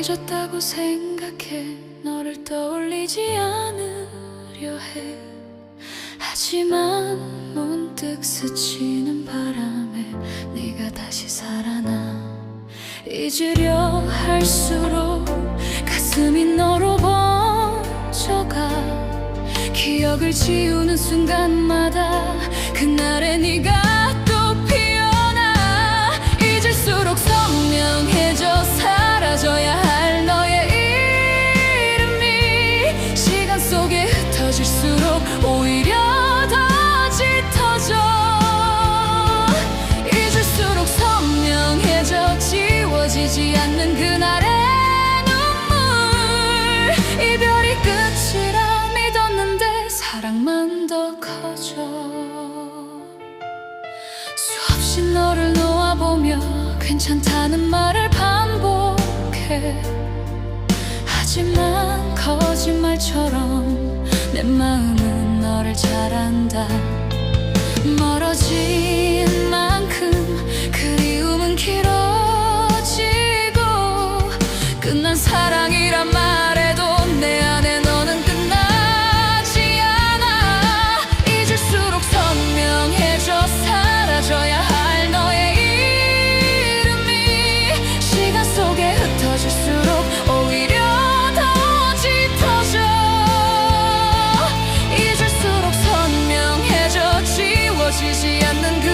잊었다고 생각해. 너를 떠올리지 않으려 해. 하지만 문득 스치는 바람에 네가 다시 살아나. 잊으려 할수록 가슴이 너로 번져가. 기억을 지우는 순간마다 그날의 네가 오히려 더 짙어져. 잊을수록 선명해져 지워지지 않는 그날의 눈물. 이별이 끝이라 믿었는데 사랑만 더 커져. 수없이 너를 놓아보며 괜찮다는 말을 반복해. 하지만 거짓말처럼 잘 안다. 멀어진 만큼 그리움은 길어지고 끝난 사랑이란 말 지워지지 않는 그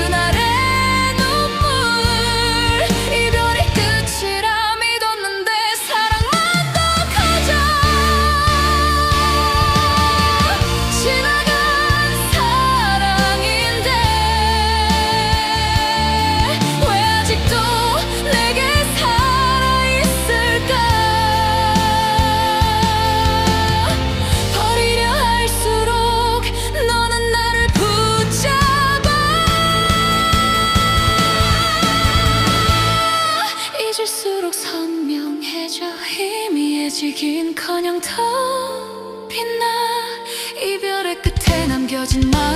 희미해지긴 커녕 더 빛나 이별의 끝에 남겨진 너